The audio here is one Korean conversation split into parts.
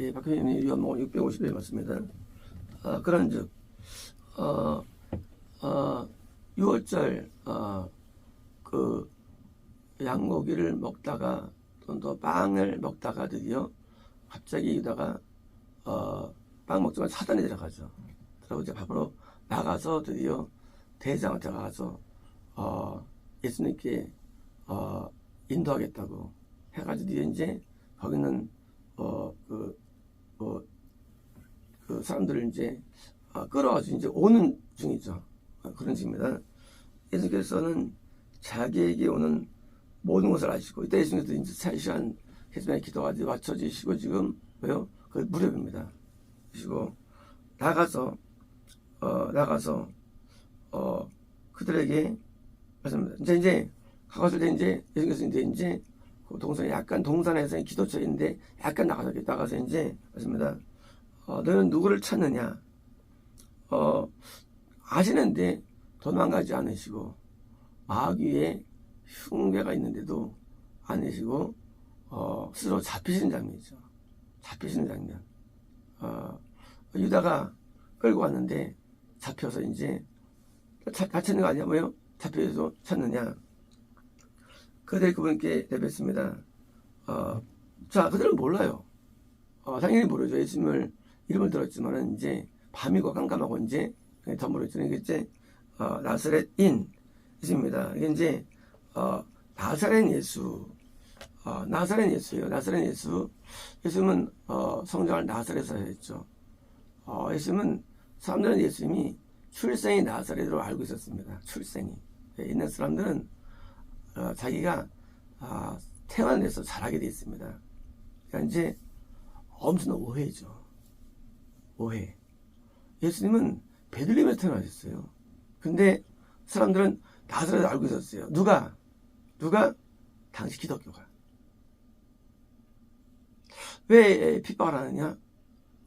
예, 박효님이 요한복음 650에 맞습니다. 아, 그런즉 어, 어, 6월절 어, 그 양고기를 먹다가 또 빵을 먹다가 드디어 갑자기 유다가 어, 빵 먹지만 사단이 들어가죠. 그리고 이제 밥으로 나가서 드디어 대장한테 가서 어, 예수님께 어, 인도하겠다고 해가지고 이제 거기는 어, 그, 뭐, 그 사람들을 이제 아, 끌어가지고 이제 오는 중이죠. 아, 그런 중입니다. 예수께서는 자기에게 오는 모든 것을 아시고 이때 예수님께서 이제 3시간 계속해 기도가 이제 맞춰지시고 지금 왜요? 그 무렵입니다. 그리고 나가서 어 나가서 어 그들에게 말씀합니다. 이제 이제 가갔을 때 이제 예수께서 이제 이제 그 동산에 약간 동산에서 기도처인데 약간 나가서 나가서 이제 말씀합니다. 어, 너는 누구를 찾느냐? 어 아시는데 도망가지 않으시고 마귀의 흉배가 있는데도 아니시고 어, 스스로 잡히시는 장면이죠. 잡히시는 장면. 어, 유다가 끌고 왔는데 잡혀서 이제 잡, 다치는 거 아니야 뭐요? 잡혀서 찾느냐? 그들이 그분께 대변했습니다. 어, 자, 그들은 몰라요. 어, 당연히 모르죠. 예수님을 이름을 들었지만은 이제 밤이고 깜깜하고 이제 더 모르죠. 이게 이제 어, 나사렛인 예수입니다. 이게 이제 어, 나사렛 예수, 어, 나사렛 예수예요. 나사렛 예수. 예수님은 어, 성장을 나사렛에서 했죠. 어, 예수님은 사람들은 예수님이 출생이 나사렛으로 알고 있었습니다. 출생이. 예, 있는 사람들은 어, 자기가 아, 태어나서 자라게 돼 있습니다. 그러니까 이제 엄청난 오해죠. 오해. 예수님은 베들레헴에서 태어나셨어요. 근데 사람들은 나사렛을 알고 있었어요. 누가? 누가? 당시 기독교가. 왜 핍박을 하느냐?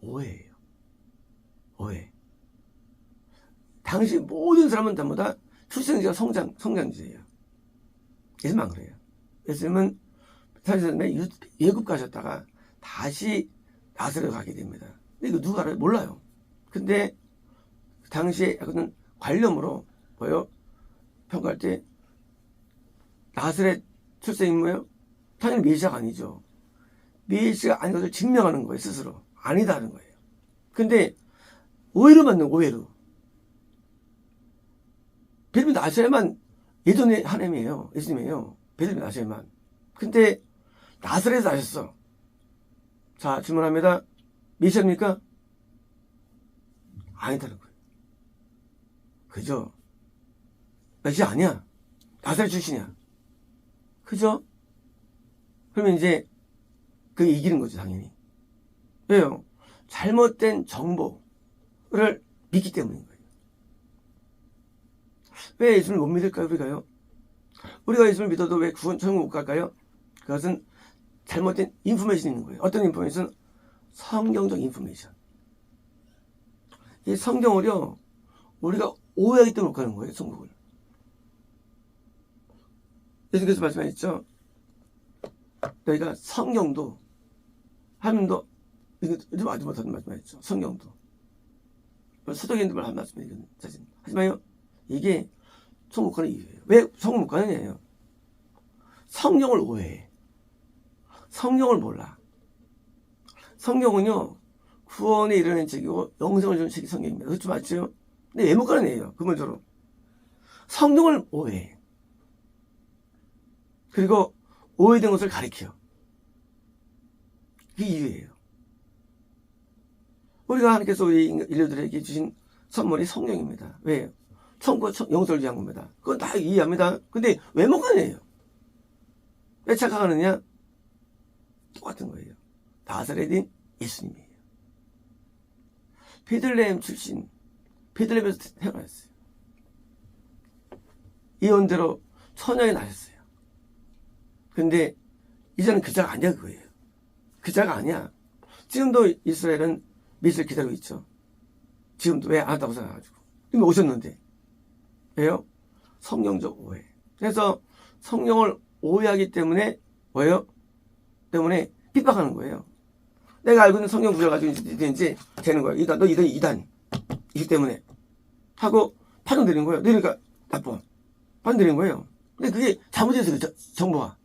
오해예요. 오해. 당시 모든 사람은 전부 다 출생지가 성장, 성장지예요. 예수님은 안 그래요. 예수님은 사실은 예굽 가셨다가 다시 나사렛 가게 됩니다. 근데 이거 누가 알아요? 몰라요. 근데 당시에 그는 관념으로 뭐요? 평가할 때 나사렛 출생이 뭐예요? 당연히 메시아가 아니죠. 메시아가 아닌 것을 증명하는 거예요, 스스로. 아니다는 거예요. 근데 오해로 만든 오해로. 베드민 나사렛만 예전의 하나님이에요. 예수님이에요. 베드민 나사렛만. 근데 나사렛에서 나셨어. 자, 질문합니다. 메시아입니까? 아니다는 거예요. 그죠? 메시아 아니야. 나사렛 출신이야. 그죠? 그러면 이제 그게 이기는 거죠, 당연히. 왜요? 잘못된 정보를 믿기 때문인 거예요. 왜 예수를 못 믿을까요, 우리가요? 우리가 예수를 믿어도 왜 구원, 천국 못 갈까요? 그것은 잘못된 인포메이션이 있는 거예요. 어떤 인포메이션? 성경적 인포메이션. 이 성경을요, 우리가 오해하기 때문에 못 가는 거예요, 천국을. 예수께서 말씀하셨죠? 너희가 성경도, 하나님도, 이거 좀 아주 못하는 말씀하셨죠? 성경도. 수도인들만 한 말씀이거든요, 사실. 하지만요, 이게 천국 가는 이유예요. 왜 천국 못 가느냐예요. 성경을 오해해. 성경을 몰라. 성경은요, 구원에 이르는 책이고, 영생을 주는 책이 성경입니다. 그렇죠, 맞죠? 근데 왜 못 가는 애예요, 근본적으로. 성경을 오해해. 그리고 오해된 것을 가리켜. 그게 이유예요. 우리가 하나님께서 우리 인류들에게 주신 선물이 성경입니다. 왜요? 천국 영설을 위한 겁니다. 그건 다 이해합니다. 근데 왜 못 가느냐요? 왜 착각하느냐? 똑같은 거예요. 나사렛인 예수님이에요. 베들레헴 출신, 베들레헴에서 태어났어요. 예언대로 처녀에 나셨어요. 근데 이제는 그 자가 아니야 그거예요. 그 자가 아니야. 지금도 이스라엘은 미스를 기다리고 있죠. 지금도 왜 안 왔다고 생각해가지고. 이미 오셨는데. 왜요? 성경적 오해. 그래서 성경을 오해하기 때문에 뭐예요? 때문에 핍박하는 거예요. 내가 알고 있는 성경 구절 가지고 이제, 되는 거야. 이단, 너 이단, 이단. 이기 때문에. 하고 판정되는 거예요. 그러니까 나빠. 판정되는 거예요. 근데 그게 잘못해서 그 저- 정보가.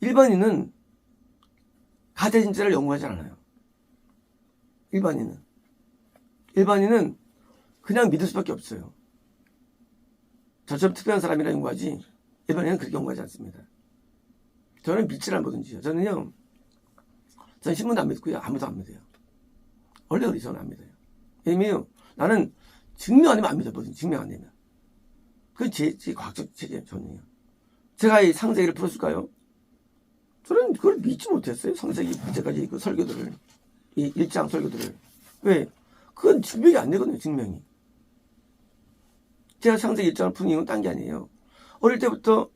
일반인은 가짜 진짜를 연구하지 않아요. 일반인은. 일반인은 그냥 믿을 수밖에 없어요. 저처럼 특별한 사람이라 연구하지 일반인은 그렇게 연구하지 않습니다. 저는 믿질 않거든요. 저는요, 전 신문도 안 믿고요. 아무도 안 믿어요. 원래 그리 저는 안 믿어요. 왜냐면 나는 증명 아니면 안 믿어거든요. 증명 안 되면. 그건 제, 제 과학적 체제, 저는요. 제가 이 상세기를 풀었을까요? 저는 그걸 믿지 못했어요. 상세기 그때까지 그 설교들을. 이 일장 설교들을. 왜? 그건 증명이 안 되거든요. 증명이. 제가 상세기 일장을 푸는 이유는 딴 게 아니에요. 어릴 때부터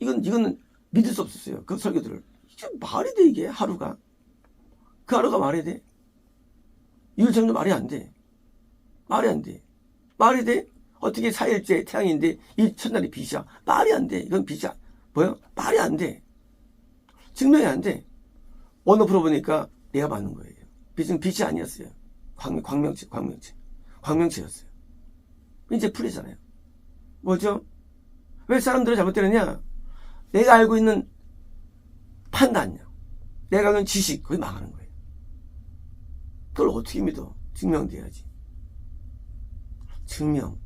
이건, 이거는 믿을 수 없었어요. 그 설교들을. 이게 말이 돼, 이게 하루가. 그 하루가 말이 돼. 유일정도 말이 안 돼. 말이 안 돼. 말이 돼? 어떻게 4일째 태양인데 이 첫날이 빛이야. 말이 안 돼. 이건 빛이야. 뭐야? 말이 안 돼. 증명이 안 돼. 언어 풀어보니까 내가 맞는 거예요. 빛은 빛이 아니었어요. 광, 광명체, 광명체. 광명체였어요. 이제 풀리잖아요. 뭐죠? 왜 사람들을 잘못되느냐? 내가 알고 있는 판단력, 내가 아는 지식, 그게 망하는 거예요. 그걸 어떻게 믿어? 증명돼야지. 증명.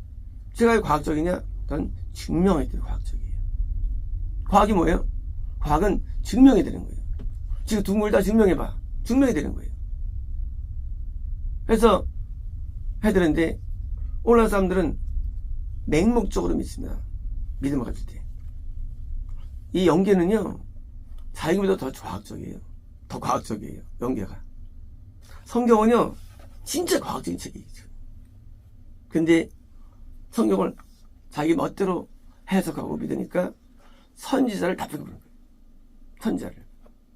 제가 왜 과학적이냐? 난 증명이 되는 과학적이에요. 과학이 뭐예요? 과학은 증명이 되는 거예요. 지금 둥글 다 증명해봐. 증명이 되는 거예요. 그래서 해드는데 오늘날 사람들은 맹목적으로 믿습니다. 믿음을 가질 때. 이 연계는요, 자기보다 더 과학적이에요. 더 과학적이에요. 연계가. 성경은요, 진짜 과학적인 책이죠. 근데 성경을 자기 멋대로 해석하고 믿으니까 선지자를 답변해 보는 거예요. 선지자를.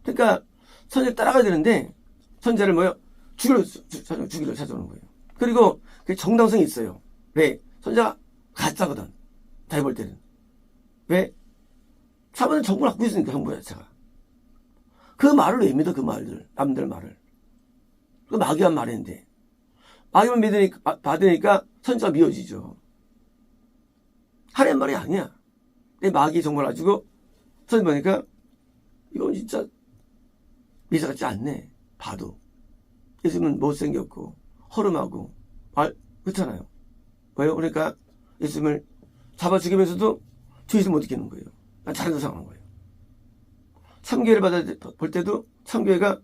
그러니까 선지자를 따라가야 되는데 선지자를 뭐요? 죽이려 찾아오는 거예요. 그리고 그 정당성이 있어요. 왜? 선지자가 가짜거든. 자기 볼 때는. 왜? 사람은 정보를 갖고 있으니까 정보 자체가. 그 말을 왜 믿어 그 말들 남들 말을. 그 마귀한 말인데 마귀만 믿으니까 아, 받으니까 선지가 미워지죠. 하나님 말이 아니야. 내 마귀 정보를 가지고 선지 보니까 이건 진짜 미사 같지 않네. 봐도 예수님은 못생겼고 허름하고 말 그렇잖아요. 그러니까 예수님을 잡아 죽이면서도 주의를 못 지키는 거예요. 난 잘해서 상하는 거예요. 참교회를 받아 볼 때도 참교회가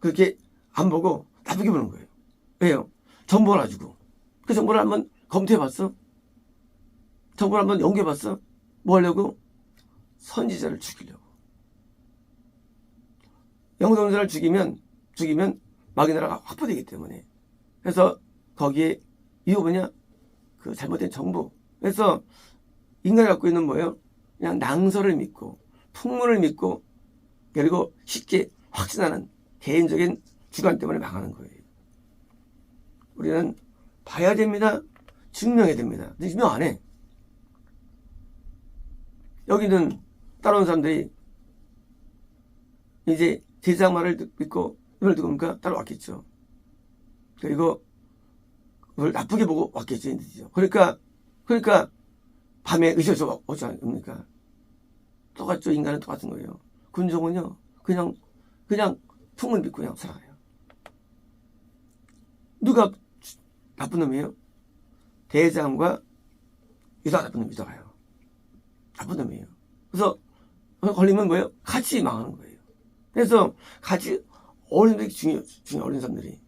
그렇게 안 보고 나쁘게 보는 거예요. 왜요? 정보를 가지고. 그 정보를 한번 검토해 봤어? 정보를 한번 연구해 봤어? 뭐 하려고? 선지자를 죽이려고. 영성자를 죽이면, 죽이면 마귀 나라가 확보되기 때문에. 그래서 거기에 이유 뭐냐? 그 잘못된 정보. 그래서 인간이 갖고 있는 뭐예요? 그냥 낭설을 믿고, 풍문을 믿고, 그리고 쉽게 확신하는 개인적인 주관 때문에 망하는 거예요. 우리는 봐야 됩니다. 증명해야 됩니다. 증명 안 해. 여기는 따라온 사람들이 이제 제장 말을 듣- 믿고 이걸 듣고 보니까 따라왔겠죠. 그리고 그걸 나쁘게 보고 왔겠죠. 이 뜻이죠. 그러니까, 그러니까 밤에 의셔서 오지 않습니까? 똑같죠. 인간은 똑같은 거예요. 군종은요, 그냥, 그냥 풍을 믿고 그냥 살아가요. 누가 주- 나쁜 놈이에요? 대장과 유다 나쁜 놈이 유다가요. 나쁜 놈이에요. 그래서 걸리면 뭐예요? 같이 망하는 거예요. 그래서 같이 어른들이 중요, 중요 어린 사람들이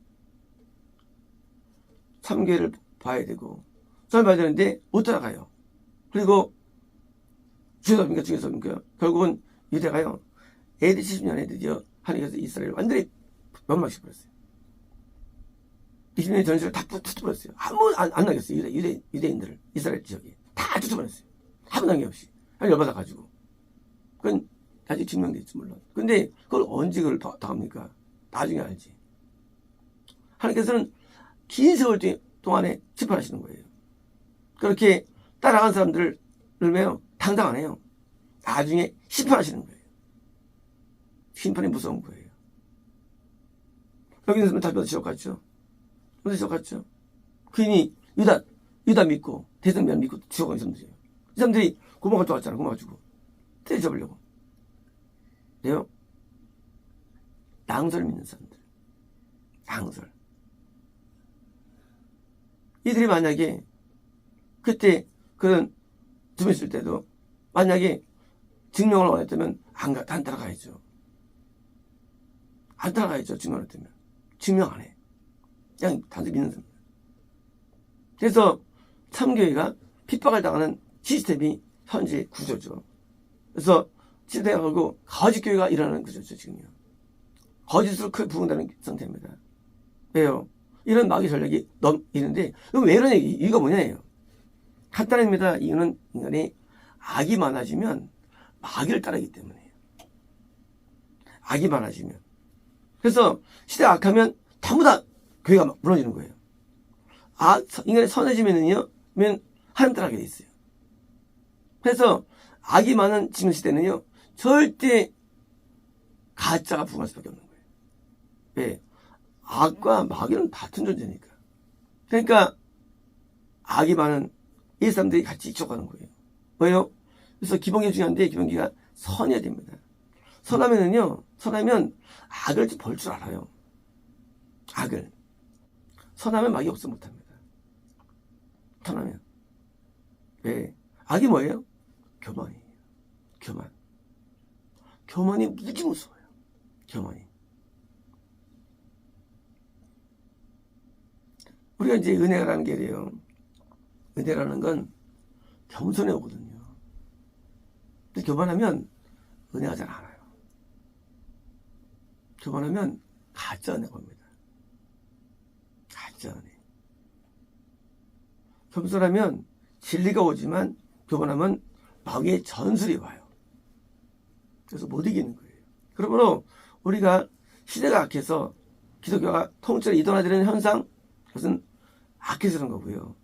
참계를 봐야 되고 잘 봐야 되는데 못 따라가요. 그리고 중에서입니까 중에서입니까 결국은 유대가요. AD 70년에 드디어 하나님께서 이스라엘을 완전히 멸망시켜버렸어요. 20년의 전세를 다 tut어버렸어요. 아무 안, 안 남겼어요. 유대, 유대, 유대인들을 이스라엘 지역에 다 tut어버렸어요. 아무 남김 없이. 열받아 가지고. 그건 아직 증명됐지 물론. 근데 그걸 언제 그걸 다, 다 합니까? 나중에 알지. 하나님께서는 긴 세월 뒤- 동안에 심판하시는 거예요. 그렇게 따라간 사람들을 매요 당당 안 해요. 나중에 심판하시는 거예요. 심판이 무서운 거예요. 여기 있는 사람 다 지옥 갔죠. 근데 지옥 갔죠. 괜히 유다, 유다 믿고 대성면 믿고 지옥 간 사람들이에요. 이 사람들이 고마가 좋았잖아. 고마가지고 때려잡으려고. 왜요? 낭설 믿는 사람들. 낭설. 이들이 만약에 그때 그런 둠 있을 때도 만약에 증명을 원했다면 안, 가, 안 따라가야죠. 안 따라가야죠. 증명을 했다면. 증명 안 해. 그냥 단순히 믿는 사람. 그래서 참교회가 핍박을 당하는 시스템이 현재 구조죠. 그래서 시대하고 거짓 교회가 일어나는 구조죠, 지금요. 거짓으로 크게 부흥되는 상태입니다. 왜요? 이런 마귀 전략이 넘, 있는데, 왜 이런 얘기, 이유가 뭐냐예요. 간단합니다. 이유는 인간이 악이 많아지면 마귀를 따르기 때문이에요. 악이 많아지면. 그래서 시대가 악하면 전부 다 교회가 막 무너지는 거예요. 아, 인간이 선해지면은요, 면 하나님 따라가게 돼 있어요. 그래서 악이 많은 지금 시대는요, 절대 가짜가 부흥할 수밖에 없는 거예요. 왜? 악과 마귀는 같은 존재니까. 그러니까 악이 많은 이 사람들이 같이 이쪽가는 거예요. 왜요? 그래서 기본기 중요한데 기본기가 선해야 됩니다. 선하면은요, 선하면 악을 볼줄 알아요. 악을. 선하면 막이 없어 못합니다. 선하면. 왜? 악이 뭐예요? 교만이에요. 교만. 교만이 무지 무서워요. 교만이. 우리가 이제 은혜라는 게 이래요. 은혜라는 건 겸손해 오거든요. 근데 교만하면 은혜가 잘안 와요. 교만하면 가짜 은혜 겁니다. 가짜 은혜. 겸손하면 진리가 오지만 교만하면 마귀의 전술이 와요. 그래서 못 이기는 거예요. 그러므로 우리가 시대가 악해서 기독교가 통째로 이동화되는 현상, 그것은 그런 거고요.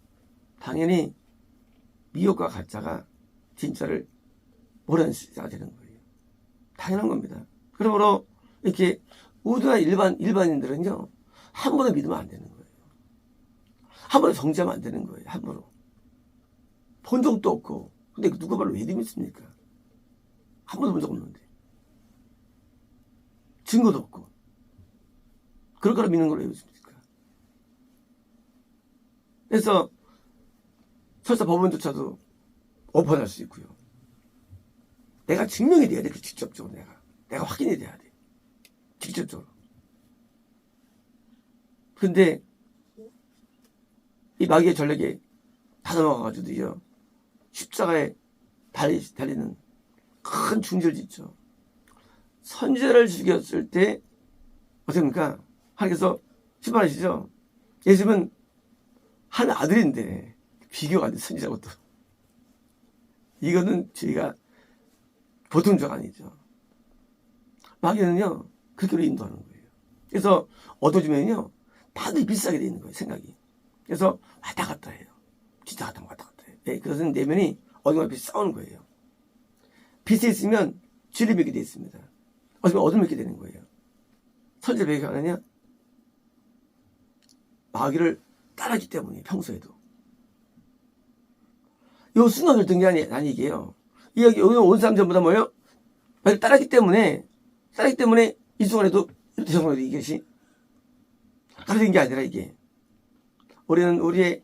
당연히 미혹과 가짜가 진짜를 시대가 되는 거예요. 당연한 겁니다. 그러므로 이렇게 우리나 일반, 일반인들은요, 함부로 믿으면 안 되는 거예요. 함부로 정지하면 안 되는 거예요. 함부로. 본 적도 없고. 근데 누가 말로 왜 믿습니까? 한 번도 본 적 없는데. 증거도 없고. 그럴 거라 믿는 걸로 왜 믿습니까? 그래서 설사 법원조차도 오픈할 수 있고요. 내가 증명이 돼야 돼, 그 직접적으로 내가. 내가 확인이 돼야 돼. 직접적으로. 근데 이 마귀의 전략에 다 넘어가가지고요. 십자가에 달리, 달리는 큰 중죄를 짓죠. 선지자를 죽였을 때, 어떻습니까? 하나님께서 심판하시죠? 예수님은 한 아들인데, 비교가 안 돼, 선지자고 또. 이거는 저희가 보통 적 아니죠. 마귀는요, 그렇게 우리 인도하는 거예요. 그래서 어두워지면요, 다들 비싸게 돼 있는 거예요, 생각이. 그래서 왔다 갔다 해요. 진짜 갔다 왔다 갔다 해요. 네, 그것은 내면이 어둠과 빛이 싸우는 거예요. 빛에 있으면 진리 맺게 돼 있습니다. 어둠에 어둠 맺게 되는 거예요. 선제 배경 하느냐? 마귀를 따랐기 때문에 평소에도. 요 결정이 아니, 아니게요. 여기, 여기 온 사람 전부 다 뭐예요? 따랐기 때문에, 따랐기 때문에 이 순간에도, 이 순간에도 이것이 가려진 게 아니라 이게. 우리는 우리의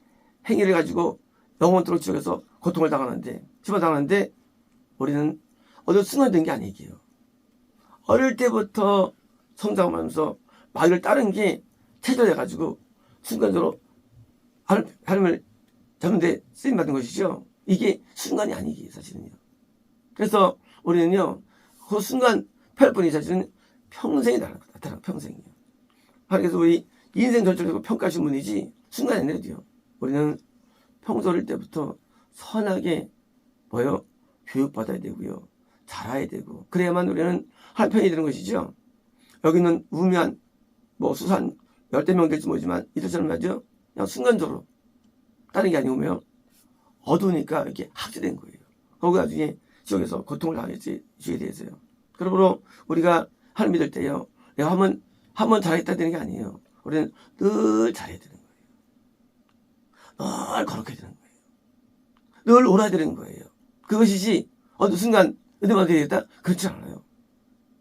행위를 가지고 영원토록 지옥에서 고통을 당하는데, 심판당하는데, 우리는 어느 순간된 게 아니게요. 어릴 때부터 성장하면서 마귀를 따른 게 체절해가지고 순간적으로 하나님을 잡는데 쓰임받은 것이죠. 이게 순간이 아니기에 사실은요. 그래서 우리는요, 그 순간 펼뿐이 사실은 평생이 나타나, 평생이요. 그래서 우리 인생 절절하고 평가하신 분이지 순간이 아니라도요. 우리는 평소일 때부터 선하게 뭐요? 교육받아야 되고요. 잘해야 되고. 그래야만 우리는 한 편이 되는 것이죠. 여기는 우면, 뭐 수산, 열대 명 될지 모르지만 이들처럼 하죠. 그냥 순간적으로. 다른 게 아니오면 어두우니까 이렇게 학제된 거예요. 거기 나중에 지역에서 고통을 당했지, 주에 대해서요. 그러므로 우리가 하나님 믿을 때요. 내가 한번 한 번 잘했다 되는 게 아니에요. 우리는 늘 잘해야 되는 거예요. 늘 거룩해야 되는 거예요. 늘 옳아야 되는 거예요. 그것이지 어느 순간 은혜만 되겠다? 그렇지 않아요.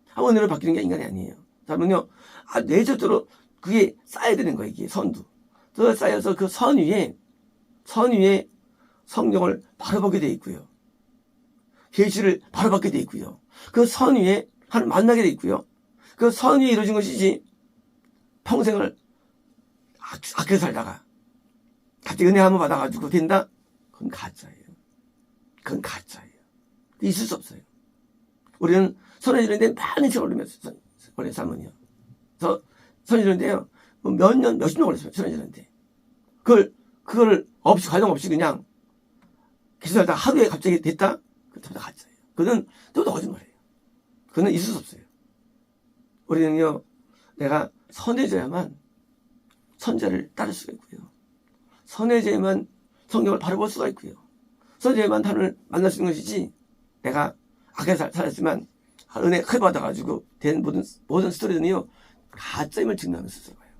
한 은혜로 바뀌는 게 인간이 아니에요. 그러면요, 아, 내적으로 그게 쌓여야 되는 거예요. 이게 선도. 더 쌓여서 그 선 위에 선 위에 성령을 바로 보게 돼 있고요. 계시를 바로 받게 돼 있고요. 그 선 위에 하나님 만나게 돼 있고요. 그 선 위에 이루어진 것이지 평생을 아- 아껴 살다가 갑자기 은혜 한번 받아가지고 된다? 그건 가짜예요. 그건 가짜예요. 있을 수 없어요. 우리는 선해지는데 많은 시간 걸리면서 선해지는데요. 몇 년, 몇십 년 걸렸어요. 선해지는데. 그걸, 그걸 없이, 과정 없이 그냥 살다가 하루에 갑자기 됐다? 그때부터 가짜예요. 그는 또 거짓말이에요. 그는 있을 수 없어요. 우리는요, 내가 선해져야만 선제를 따를 수가 있고요. 선해져야만 성경을 바로 볼 수가 있고요. 선해져야만 하나님을 만날 수 있는 것이지, 내가 살- 살았지만, 은혜 크게 받아가지고 된 모든, 모든 스토리는요, 가짜임을 증명하는 스스로예요.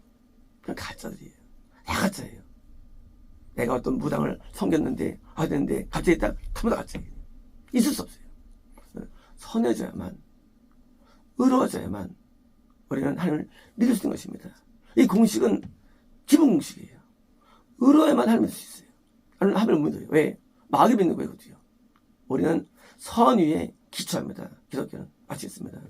그건 가짜들이에요. 다 가짜예요. 내가 어떤 무당을 섬겼는데, 하는데, 갑자기 있다, 전부 다 가짜예요. 있을 수 없어요. 선해져야만, 의로워져야만, 우리는 하나님을 믿을 수 있는 것입니다. 이 공식은 기본 공식이에요. 의로워야만 하나님을 믿을 수 있어요. 하나님 못 믿어요. 왜? 마귀 믿는 거예요, 그도요. 우리는 선 위에 기초합니다. 기독교는. 마치겠습니다.